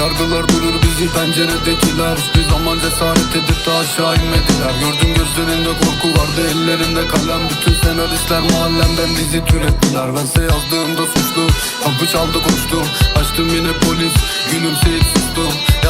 Yargılar durur bizi penceredekiler. Hiçbir zaman cesaret edip de aşağı inmediler. Gördüm gözlerinde korku vardı ellerinde kalem. Bütün senaristler mahallemden dizi türettiler. Bense yazdığımda suçlu Kapı çaldı koştum Açtım yine polis Gülümseyip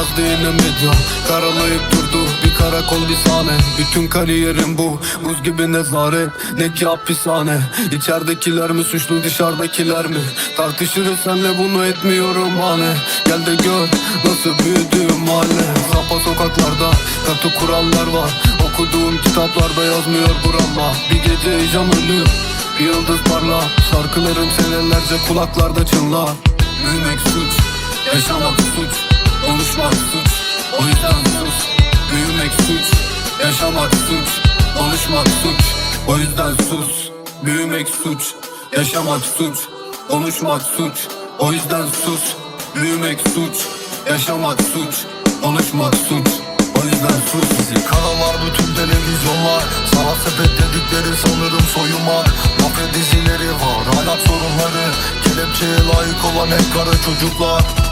Yazdı yine medya Karalayıp durdu. Bir karakol bir sahne. Bütün kariyerim bu. Buz gibi nezaret Ne ki hapishane. İçeridekiler mi suçlu dışarıdakiler mi? Tartışırız senle bunu etmiyorum hani Gel de gör nasıl büyüdüğüm mahalle. Sapa sokaklarda katı kurallar var. Okuduğum kitaplarda yazmıyor burama Bir gece heyecan ölür bir yıldız parla. Şarkılarım senelerce kulaklarda çınlar Büyümek suç, yaşamak suç Konuşmak suç, o yüzden sus. Büyümek suç, yaşamak suç. Konuşmak suç, o yüzden sus. Büyümek suç, yaşamak suç. Konuşmak suç, o yüzden sus. Büyümek suç, yaşamak suç. Konuşmak suç, o yüzden sus. Bizi karalar bütün televizyonlar. Sanat sepet dedikleri sanırım soyunma Mafya dizileri var hala sorunları. Kelepçeye layık olan hep kara çocuklar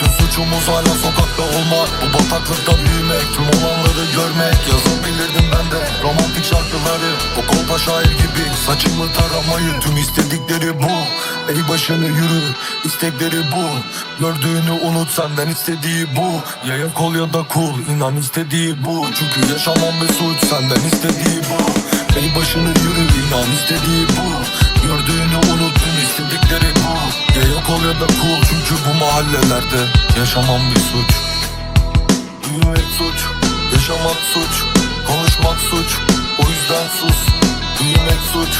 bütün suçumuz hala sokakta olmak. Bu bataklıkta büyümek Tüm olanları görmek. Yazabilirdim ben de romantik şarkıları. O kolpa şair gibi Saçımı taramayı. Tüm istedikleri bu. Ey başını yürü istekleri bu. Gördüğünü unut senden istediği bu. Ya yak ol ya da cool inan istediği bu. Çünkü yaşamam bir suç senden istediği bu. Ey başını yürü inan istediği bu. Gördüğünü bu mahallelerde Yaşamam bir suç. Büyümek suç, yaşamak suç Konuşmak suç, o yüzden sus. Büyümek suç,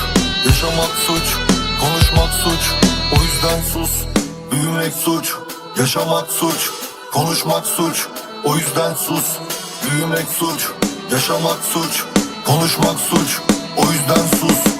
yaşamak suç Konuşmak suç, o yüzden sus. Büyümek suç, yaşamak suç Konuşmak suç, o yüzden sus. Büyümek suç, yaşamak suç Konuşmak suç, o yüzden sus